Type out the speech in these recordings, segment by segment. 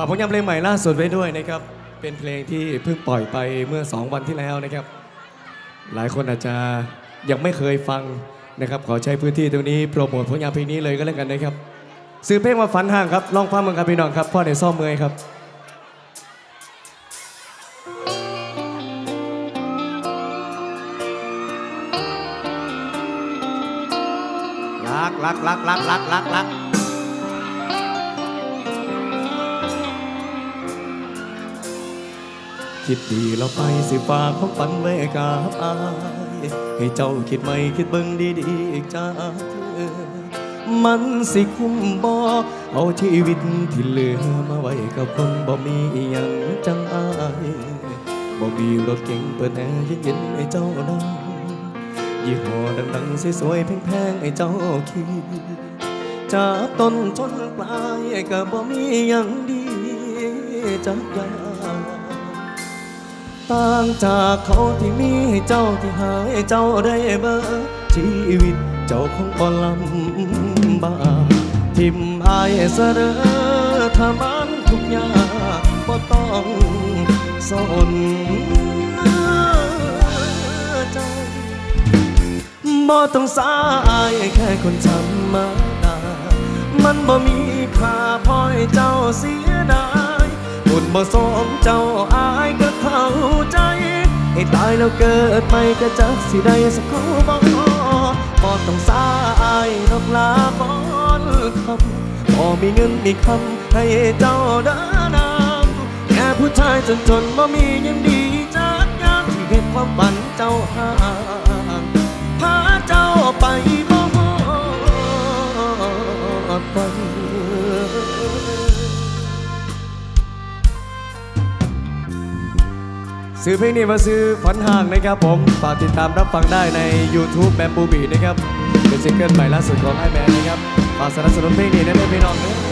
ฝากผลงานเพลงใหม่ล่าสุดไว้ด้วยนะครับ เป็นเพลงที่เพิ่งปล่อยไปเมื่อ 2 วันที่แล้วนะครับ หลายคนอาจจะยังไม่เคยฟังนะครับ ขอใช้พื้นที่ตรงนี้โปรโมทผลงานเพลงนี้เลยก็แล้วกันนะครับซื้อเพลงมาฝันห่างครับลองฟังมันครับพี่น้องครับพ่อในซ่อมเมอยครับรักรักรักรักรักรักรัก คิดดีแล้วไปสิฝากความฝันไว้กับอาย ให้เจ้าคิดไม่คิดเบิ่งดีๆอีกจ้าเธอมันสิคุ้มบ่เอาชีวิตที่เหลือมาไว้กับคนบ่มีอหยังจังอายบ่มีรถเก๋งเปิดแอร์เย็นๆให้เจ้านั่งยี่ห้อดังๆสวยๆแพงๆให้เจ้าขี่จากต้นจนปลายก็บ่มีหยังดีจักอย่าง ต่างจากเขาที่มีให้เจ้าที่หาให้เจ้าได้เบอร์ชีวิตเจ้าคงบ่ลำบากทิมอายเสรอทำมันทุกอย่างบ่ต้องสนใจบ่ต้องสายแค่คนธรรมดามันบ่มีค่าพอให้เจ้าเสียดาย บ่สมเจ้าอายก็เข้าใจ ให้ตายแล้วเกิดใหม่ก็จักสิได้สักเขาบ่บ่ต้องสายดอกลาบอนคำบ่มีเงินมีคำให้เจ้าเดินำแค่ผู้ชายจนจนบ่มียังดีจักย่างที่เห็นความฝันเจ้าห่างพาเจ้าไป ซื้อเพลงนี้มาซื้อฝันห่างนะครับผม ฝากติดตามรับฟังได้ใน YouTube แบมบูบีนะครับ เป็นซิงเกิลใหม่ล่าสุดของไอแมนนะครับ ฝากสนับสนุนเพลงนี้นะพี่น้องเด้อ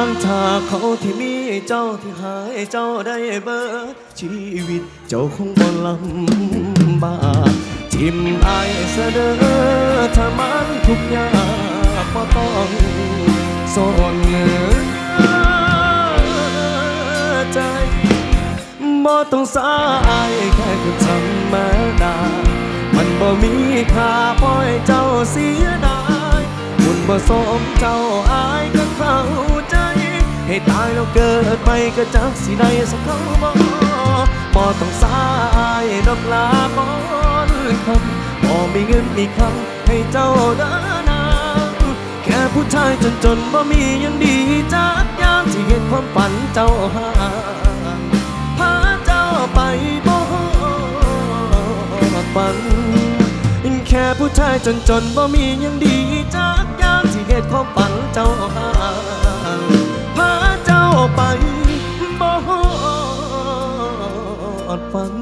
างจากเขาที่มีเจ้าที่หายเจ้าได้เบิดชีวิตเจ้าคงบ่ลำบากทิมอายเสดอถ้ามันทุกอย่างบ่ต้องสนใจบ่ต้องสายแค่คนธรรมดามันบ่มีค่าพอให้เจ้าเสียดายบุญบ่สมเจ้าอายก็เขา ให้ตายแล้วเกิดไปก็จักสิได้สักเขาบ่บ่ต้องสายดอกลาบอนคำบ่มีเงินมีคำให้เจ้าเดินนำแค่ผู้ชายจนจนบ่มียังดีจักยางที่เห็นความฝันเจ้าหาพาเจ้าไปบ่ฮอดฝันแค่ผู้ชายจนจนบ่มียังดีจักยางที่เหตุความฝันเจ้าหา ดฟัง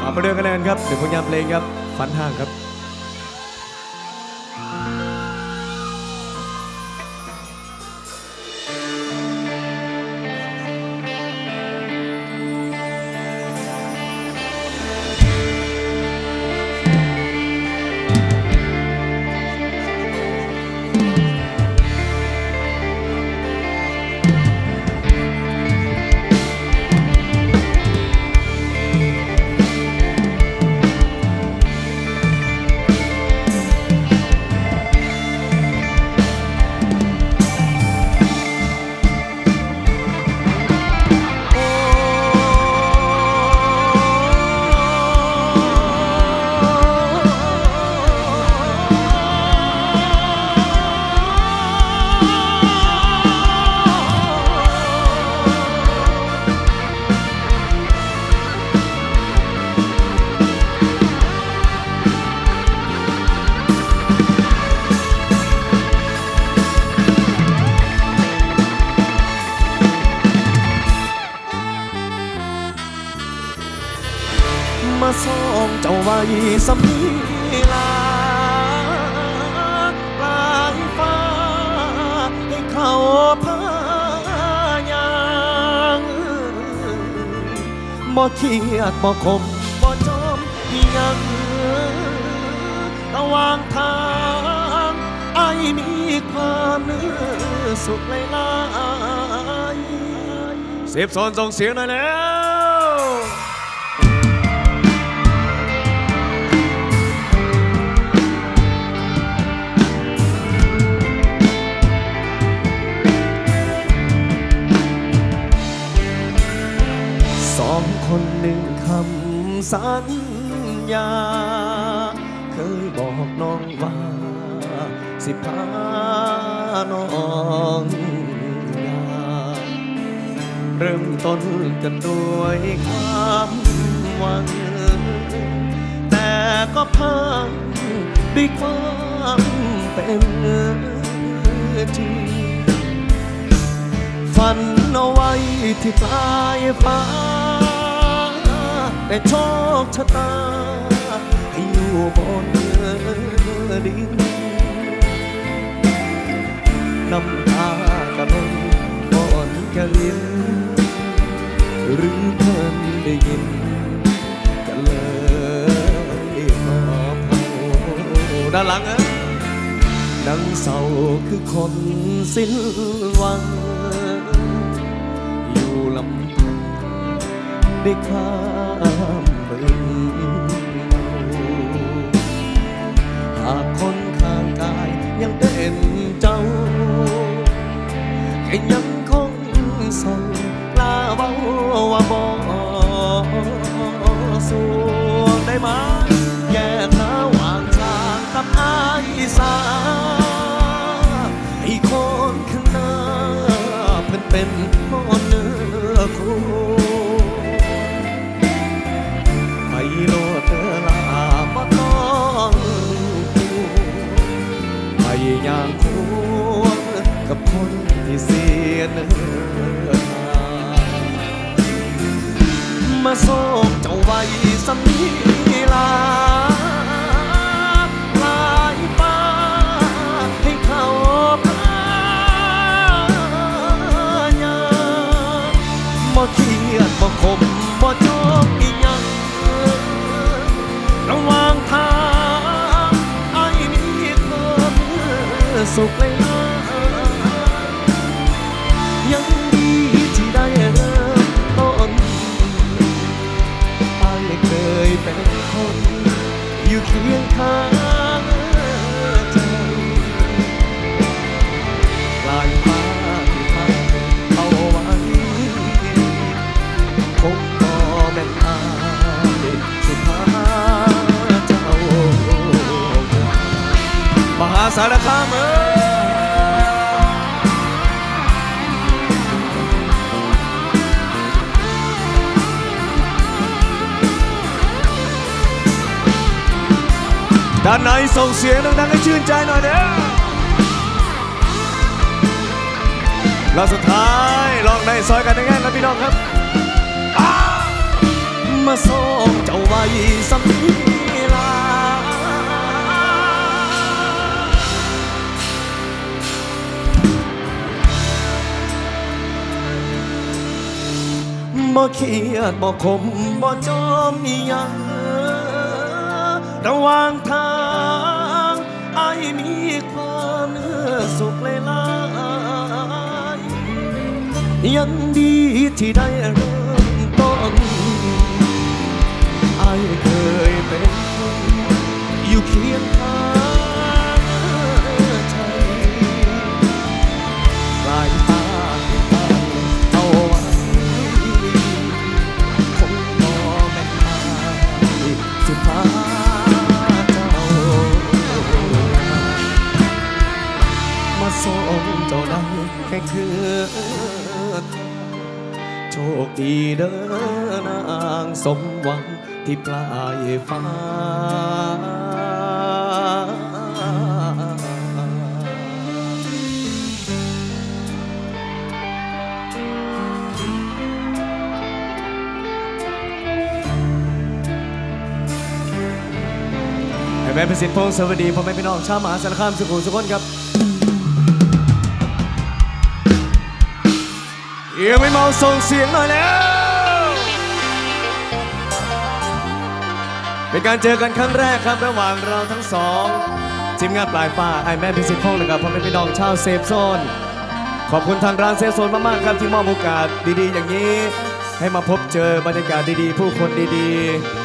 ฝากมาเดิมคะแนนครับถึงผลงานเพลงครับ ฝันห่างครับ ไว้สำนีลาปลายฟ้า ให้เขาพายางบ่เครียดบ่คมบ่จมอียังระหว่างทางไอ้มีความเนื้อสุขหลลายเสียบโซนส่งเสียงหน่อยแล้ว สัญญา เคยบอกน้องว่า สิพาน้องยาเริ่มต้นกันด้วยความหวัง แต่ก็พังด้วยความเป็นจริงฝันเอาไว้ที่ปลายฟ้า แต่โชคชะตาให้อยู่บนดินน้ำตากระนองก่อนแกลินหรือเพิ่นได้ยินกันเลยขอเผาด้านหลังเอ้ยดังเศร้าคือคนสิ้นหวัง อยู่ลำพังได้ข้า มบึงหากคนข้างกายยังเป็นเจ้าก็ยังคงส่งลาเว้าว่าบ่สวงได้ไหมแยกระหว่างทางกับอายสาให้คนข้างหน้าเพิ่นเป็น มาส่งเจ้าไว้สำนีลาลายฟ้าให้เขาพายาบ่เครียดบ่ขมบ่จมอีหยังระหว่างทางไอ้ายมีความสุขเลย เานในส่งเสียงดังๆให้ชื่นใจหน่อยเด้อแล้วสุดท้ายลองในซอยกันง่ายๆครับพี่น้องครับ มาส่งเจ้าไว้สำนีลาบ่เครียดบ่ขมบ่จมอีหยัง ระหว่างทางไอ้มีความเนื้อสุขเลยลายยังดีที่ได้เริ่มต้นไอ้เคยเป็นคนอยู่เคียงข้าง งเจ้าได้แค่คืนโชคดีเด้อนางสมหวังที่ปลายฟ้า แม่เป็นสินพงศ์สวัสดีพ่อแม่พี่น้องชาวมหาสารคามสุขุมสุขนครับ เอียงไม่เมาส่งเสียงหน่อยแล้ว เป็นการเจอกันครั้งแรกครับระหว่างเราทั้งสองทีมงานปลายฟ้าไอแม่พิสิทธิ์พงศ์นะครับพ่อแม่พี่น้องชาวเซฟโซน ขอบคุณทางร้านเซฟโซนมากๆครับที่มอบโอกาสดีๆ อย่างนี้ ให้มาพบเจอบรรยากาศดีๆ ผู้คนดี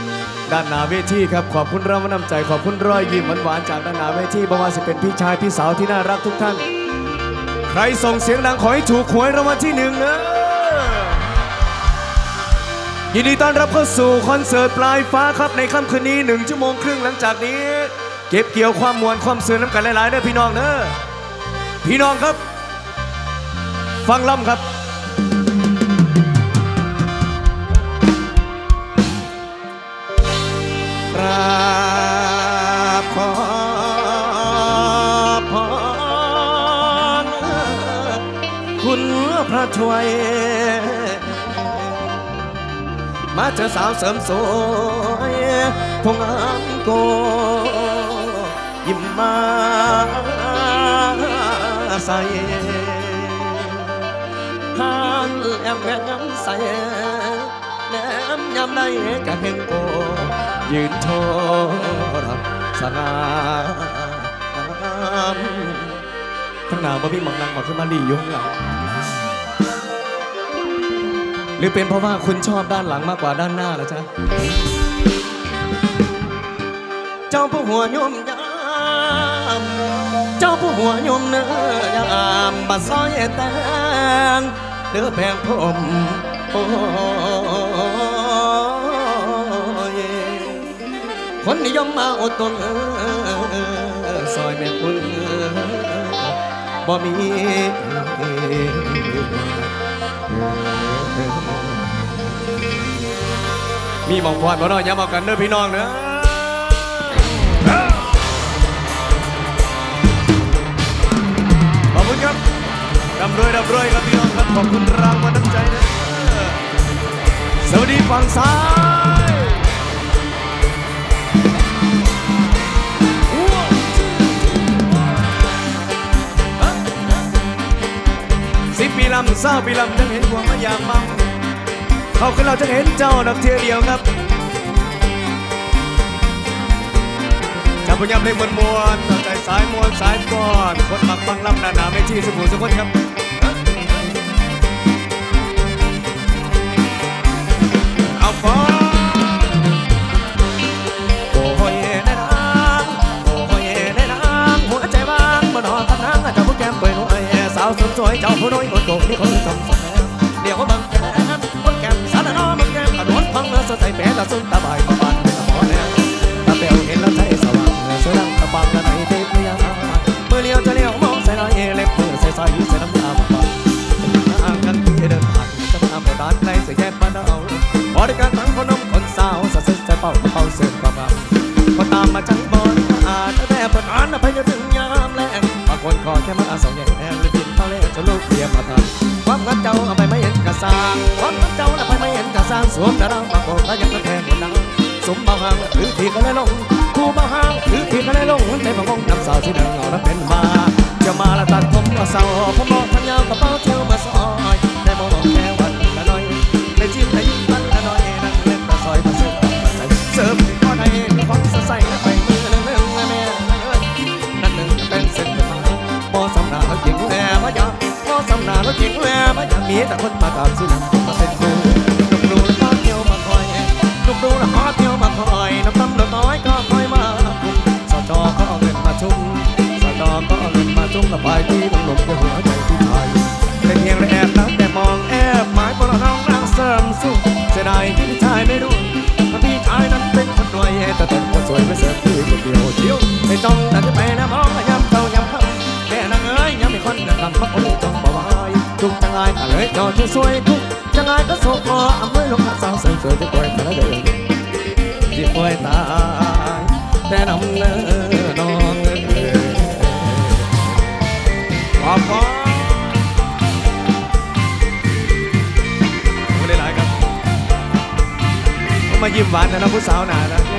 ๆ ด้านหน้าเวทีครับขอบคุณเรางวัลน้ำใจ ขอบคุณรอยยิ้มหวานๆจากด้านหน้าเวทีบ่ว่าจะเป็นพี่ชายพี่สาวที่น่ารักทุกท่าน ใครส่งเสียงดังขอให้ถูกหวยรางวัลที่หนึ่งนะยินดีต้อนรับเข้าสู่คอนเสิร์ตปลายฟ้าครับในค่ำคืนนี้หนึ่งชั่วโมงครึ่งหลังจากนี้ เก็บเกี่ยวความมวลความเสื่อน้ำกันหลายๆเด้อพี่น้องเด้อพี่น้องครับ ฟังล่ำครับ วย มาเจอสาวเสริมสวยพงอามโก ยิ้มมาใส่ทานแอมแม่งใส่แนมยำได้กะเห็นโก ยืนโชรับสง่ามทั้งหนาวบ่มีหมองนางบอกขึ้นมาลีอยุ่ข้างหลัง หรือเป็นเพราะว่าคุณชอบด้านหลังมากกว่าด้านหน้าล่ะจ๊ะ เจ้าผู้หัวยมยามเจ้าผู้หัวยมเนื้อยามบัดซอยแตงเดือแพงผมโอ้ยคนนิยมมาอดตนซอยแม่คุณบ่มี มีหมองพรบ่น้อยย้ำเอากันเด้อพี่น้องเด้อขอบคุณครับร่ำรวยร่ำรวยครับพี่น้องครับ ขอบคุณรางวัลน้ำใจนะสวัสดีฝั่งซ้าย ลำเศร้าปีลำจังเห็นพวมายามมังเขาคือเราจะเห็นเจ้าดอกเทียเดียวครับจับพยายามเพลงมวนมวลๆตั้งใจสายมวนสายก่อนคนมักฟังลำหนาหนาไม่ที่สมุนสมุนครับเอาฟอาวสมสวยเจ้าผู้น้อยคนโกงที่คนจำสแลเดี๋ยวบังแก้มบังแกมสารนอบังแกมกระโดดพังเนื้อสดใสแผลตาสุนตาบายประบานเป็นตะพอแล้วตาเปลวเห็นแล้วใจสว่างเสื้อดำตะบังกันไหนเทพยาเมื่อเลี้ยวจะเลี้ยวมองใส่ลายเล็บมือใส่ใส่ใส่น้ำตาบางๆทางกันที่เดินผ่านจะมาบร้านในเสียแยกบ้านเราบริการทั้งคนนมคนสาวสะเซ็ใจเป่าเป๋าเสริมความงาก็ตามมาจังบอลอาจจะแต่ประธานอภัยจะถึงยามแรงบางคนขอแค่มาสองแยก มาทำความงันเจ้าเอาไปไม่เห็นกระซางความงันเจ้าเอาไปไม่เห็นกระซางสวมแต่เราบางคนก็ยังไม่แทงหัวหนังสมบ่าวหางหรือที่ก็เลยลงคู่บ่าวหางหรือที่ก็เลยลงใจบางงน้ำสาวที่ดังเอาแล้วเป็นมาจะมาละตัดผมก็เศร้าผมบอกทันยาวกระเป๋าเที่ยวมาซอย สำนาแล้วเก่งแม่พะยามีแต่คนมาตามสินะมาเป็นครูลูกดูแล้วก็เที่ยวมาคอยลูกดูแล้วก็เที่ยวมาคอยน้ำตำน้อยก็คอยมาคุมสจอก็เอาเงินมาชุ่มสะดอก็เอาเงินมาจุ่มระบายที่ลงหลงกับหัวใจผู้ชายแต่เพียงแอบนับแต่มองแอบหมายพวกเราน้องนางเสริมสู้เสียดายที่พี่ชายไม่รู้ว่าพี่ชายนั้นเป็นคนรวยแต่เป็นคนสวยไม่เสิร์ฟพี่คนเดียวเดียวไม่จ้องแต่จะไปนะมองย้ำเจ้าย้ำคำแม่นางเอ้ยย้ำไม่คนดังคำพราะคนจ้องบ่วาย ทุกจังไงก็เลยจอดที่สวยทุกจังไงก็โศกคออำนวยลงหักสาวสริมสวยที่ป่วยแต่ละเดินที่ป่วยตายแต่นำเนื้อน้องเอ้ยขอบคุณไม่ได้หลายครับมายิ้มหวานนะนะผู้สาวหนานะ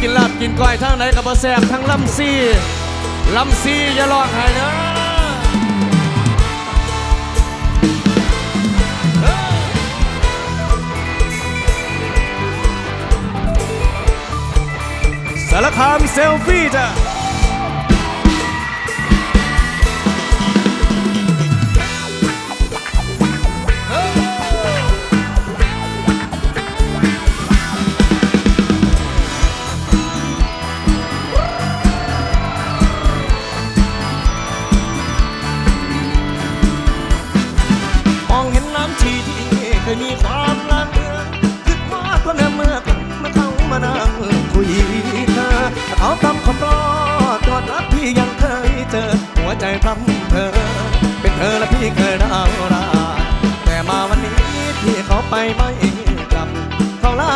กินลาบกินก้อยทั้งไหนกับบะแซ่บทั้งลำซี่ลำซี่อย่าลองให้เด้อเอ้ยสารคามเซลฟี่จ้ะ มีความลังเลือนคือว่าคนเดิมเมื่อกันมาเข้ามานั่งคุยเธอเขาทำคำรอตรวจรักพี่ยังเคยเจอ หัวใจพร่ำเธอ เป็นเธอและพี่เคยดาวราแต่มาวันนี้ที่เขาไปไม่กลับ เขาลา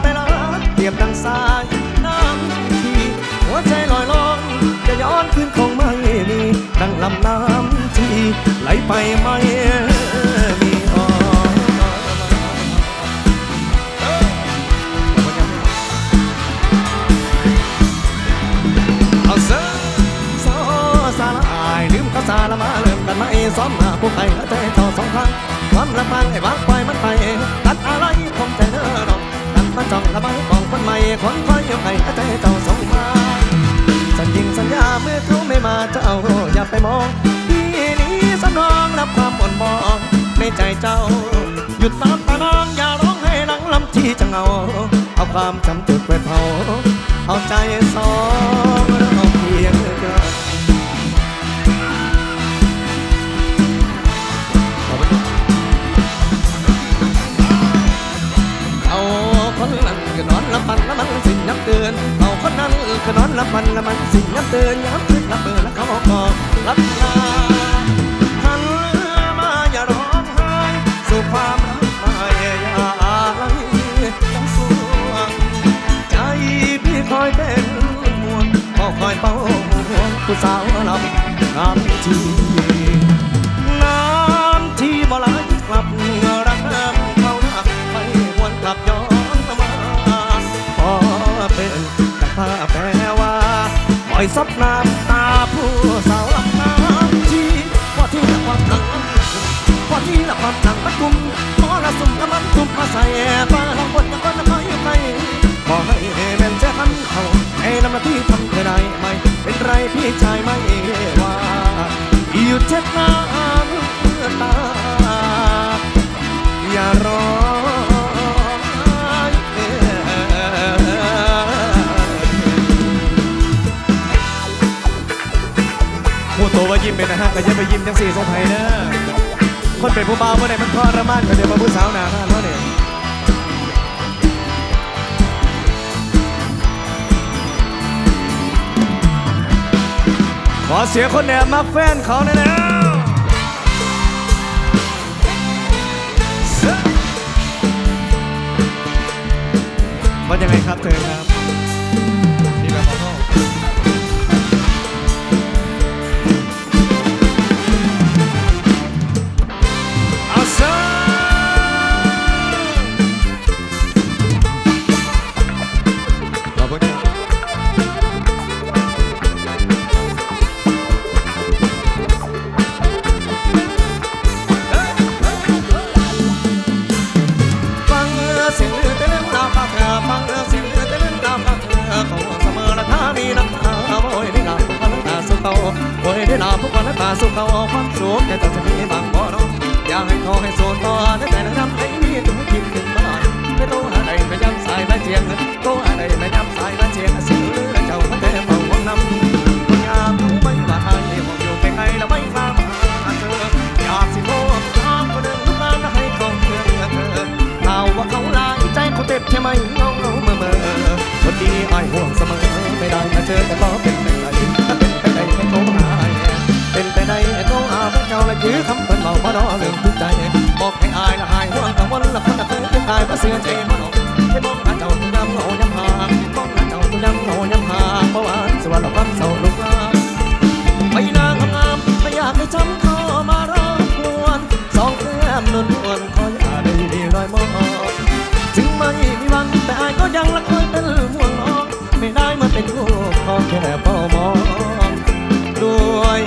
ไปลาเปรียบดังสายน้ำที่หัวใจลอยลองจะย้อนคืนคงไม่มีดังลำน้ำที่ไหลไปไม่ายลืมภาละมาเริ่มกันมาเอซ้อมมาผู้ใครและใจต่อสองครั้งความรักมันไอ้วักไปมันไปตัดอะไรคงใจเด้อดอกตัดมันจ้องละมาของคนใหม่คนคอยอยู่ใครและใจต่อสองครั้งสัญญิงสัญญาเมื่อเขาไม่มาเจ้าอย่าไปมองที่นี้สนองรับความอ่อนมองในใจเจ้า หยุดน้ำตานองอย่าร้องให้หนังลำที่จะเงาเอาความจำจุดไปเผาเอาใจสองับมันละมันสิ่งยับเตือนเอาคนนั้นก็นอนละมันละมันสิ่งยับเตือนย้ำขึ้นละเบอแล้วเขาก็รับลาหันมาอย่าร้องไห้สู่ความรักไม่อย่าอะไรต้องสวงใจพี่คอยเป็นห่วงก็คอยเป้าห่วผู้สาวลำน้ำที ซับน้ำตาผู้สาวลำน้ำที่พอที่ละความหนังพอที่ละความหนังมันกุมพอละสุ่มละมันกุมมาใส่ฟ้าลองบนยังก็น้ำอยู่ไกลขอให้แม่นแจ้คันเขาให้นำหน้าที่ทำเธอได้ไหมเป็นไรพี่ชายไม่ว่าหยุดเช็ดน้ำตาอย่ารอ ตว่ายิ้มเป็นนะฮะก็อย่าไปยิ้มจังสี่ทรงไทยเนอะคนเป็นผู้บ่าวเมื่อไหร่มันทรมานก็เดี๋ยวมาผู้สาวหนาห้าเมื่อไหร่ขอเสียคนแอบมาแฟนเขาหน่อยนะว่ายังไงครับเธอครับ น้องให้เขาให้โซนต่อในแต่ละน้ำให้มีถึงคิดถึงบ้านไม่ต้องหาใดไม่ย้ำสายไม่เจียงต้องหาใดไม่ย้ำสายไม่เจียงเสียงลือเจ้ามันแต่เมาวังน้ำคนงามรู้ไหมว่าใครมองอยู่ไกลๆแล้วไม่กล้ามาเจออยากสิโทรถามคนหนึ่งทุกมาให้เขาเพื่อนเธอข่าว่าเขาลายใจเขาเจ็บใช่ไหมเงาเงาเมื่อเมื่อคนดีอายห่วงเสมอไม่ได้มาเจอแต่ก็เป็นไปได้ถ้าเป็นไปได้ให้โทรหาเป็นไปได้ให้โทรหาพระเจ้าและคือคำเพิ่นเมาบ่ดอเรื่อง ใจมบ้องหาเจ้าตุนดำโง่ยำหามองหาเจ้าตุนดำโง่ยำหาเพราะว่าสวรรค์ความเศาลงมาไปนางงามไม่อยากให้จำเขามารบกวนสองแก้มนวลนวลคอยอาได้ดีรอยมองถึงไม่มีวันแต่อาก็ยังละคอยเป็นห่วงน้อไม่ได้มาเป็นลูกขอแค่พ่อมองด้วย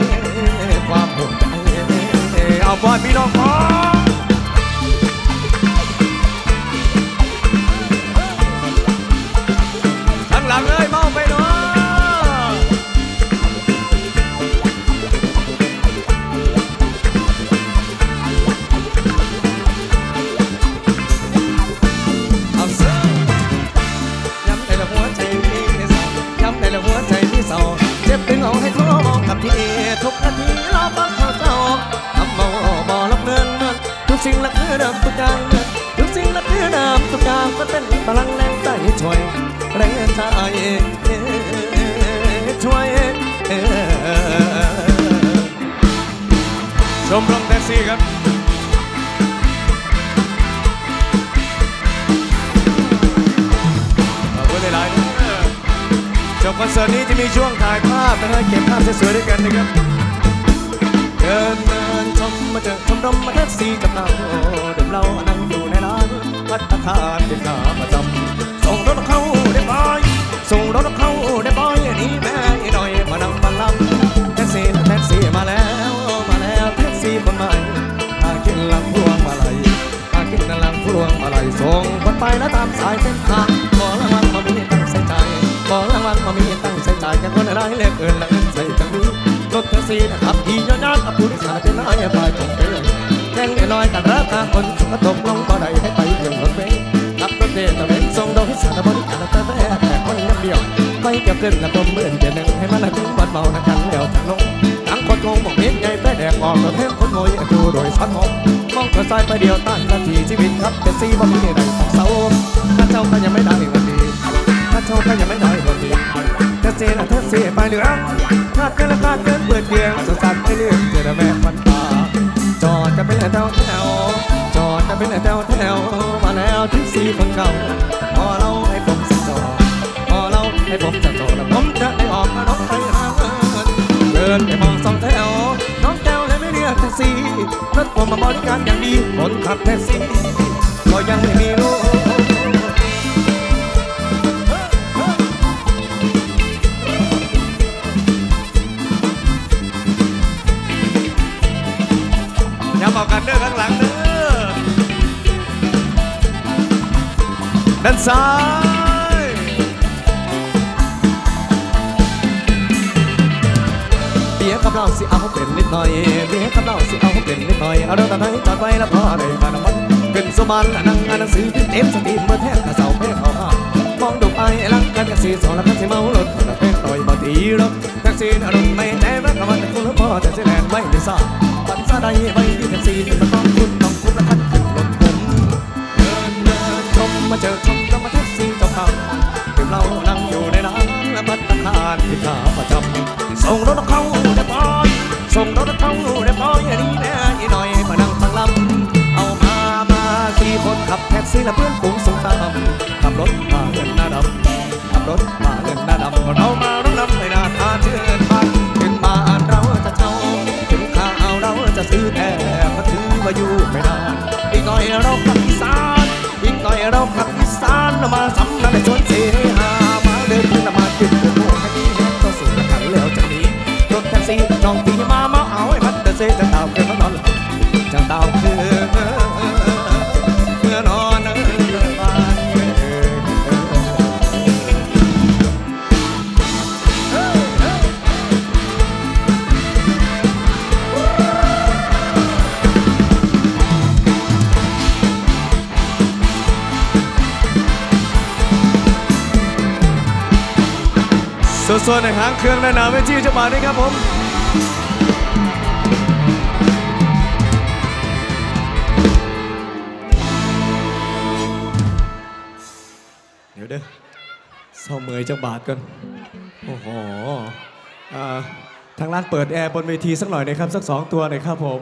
ความห่วใจเอาปล่อยพี่น้องขอ ชมรมแท็กซี่ครับขอบคุณหลายๆนะจบคอนเสิร์ตนี้จะมีช่วงถ่ายภาพนะฮะเก็บภาพสวยๆด้วยกันนะครับ เดินเดินชมมาเจอชมรมมาแท็กซี่กับเราดื่มเหล้านั่งอยู่ในร้านพัตตาคารเป็นขาประจำส่งรถเข้าได้บอยส่งรถเข้าได้ ไปแล้วตามสายเส้นทางขอรางวัลมามีตั้งใส่ใจขอรางวัลมามีตั้งใส่ใจกันคนไรเล็กเกินละเอินใส่จังนี้รถแท็กซี่นะครับที่ยอดยอดกับผู้โดยสารเป็นน้อยไปจงเป็นแข่งน้อยกันราคาคนก็ตกลงก็ได้ให้ไปเรื่องรถเมล์ขับรถเมล์ตะเวนส่งโดยสารบริการแต่แท้แต่คนเดียวไม่เกี่ยวกันกับตัวเมื่อนเดียวนึงให้มันถึงวัดเมานะกันแล้วทางลงทั้งคนงงบอกเม็ดใหญ่แป้แดงออกรถแห้งคนโง่ดูโดยสันหก มองกระสายไปเดียวตั้งนาทีชีวิตครับเป็นซีบ่มีใดต้องเศร้าถ้าเจ้าก็ยังไม่ได้วันดีถ้าเจ้าก็ยังไม่ได้วันดีเธอเสียนะเธอเสียไปเหรืองขาดเกินและขาดเกินเปิดเดียง อย่างดีคนขับแท็กซี่ก็ยังไม่มีลูกย้ำเอากันเด้อข้างหลังเด้อด้านซ้ายเบียร์กับเราสิเอาเป็นนิดหน่อยเบียร์กับเราสิเอาเป็นนิดหน่อย เอาเรื่องตอนไหนตอนไปแล้วพอได้มาน้ำมัน เป็นสมานั่งอ่านหนังสือพิมพ์เต็มสตรีมเมื่อแทนกระเสาเพลงเอาห้ามองดูไปลังกันกันสีสองแล้วกันสิเมารถคนละเพลงต่อยบ่ตีรถแท็กซี่อารมณ์ไม่แน่แม้กะวันแต่คุณพ่อแต่เสิแลนไม่ได้ทราบปันซาใดไปที่แท็กซี่เป็นมาต้องคุณต้องคุณและคันขึ้นรถผมเดินเดินชมมาเจอชมต้องมาแท็กซี่เจ้าเขาดื่มเหล้านั่งอยู่ในร้านและพัตตาคารที่ขาประจำส่งรถเข้า ซื้อละเพื่อนฝูงส่งตามขับรถมาเงินหน้าดำขับรถมาเงินหน้าดำเรามาร้องนำในนาทาเชื่อมาถึงมานเราจะเช่าถึงข้าวเราจะซื้อแต่ก็ถือว่าอยู่ไม่นานอีกหน่อยเราขับอีสานอีกหน่อยเราขับอีสานมามาสำนักในชน ส่วนในหางเครื่องและหนาเวทีจะมาด้วยครับผมเดี๋ยวเด้อเศร้าเมยจังบาทกันโอ้โหอ่าทางร้านเปิดแอร์บนเวทีสักหน่อยนะครับ สักสองตัวหน่อยครับผม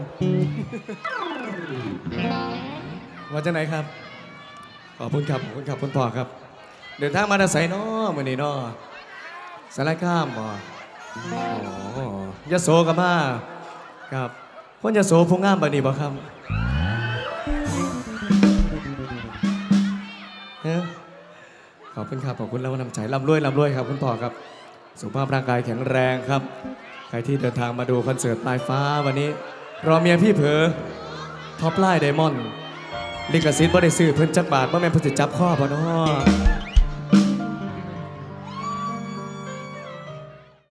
ว่าจะไหนครับ ขอบคุณครับขอบคุณครับคุณพ่อครับ เดินทางมาจากไสเนาะมื่อนี้นาะ สารคามบ่อ๋อยโสกับมาครับคนยโสผู้งามบัดนี้บ่ครับเอ้อขอบคุณครับขอบคุณแล้วนำใจร่ำรวยร่ำรวยครับ คุณพ่อครับ สุขภาพร่างกายแข็งแรงครับ ใครที่เดินทางมาดูคอนเสิร์ตปลายฟ้าวันนี้ รอเมียพี่เผอท็อปไลน์ไดมอนด์ลิขสิทธิ์บ่ได้ซื้อเพิ่นจักบาทบ่แม่นเพิ่นสิจับข้อบ่เนาะ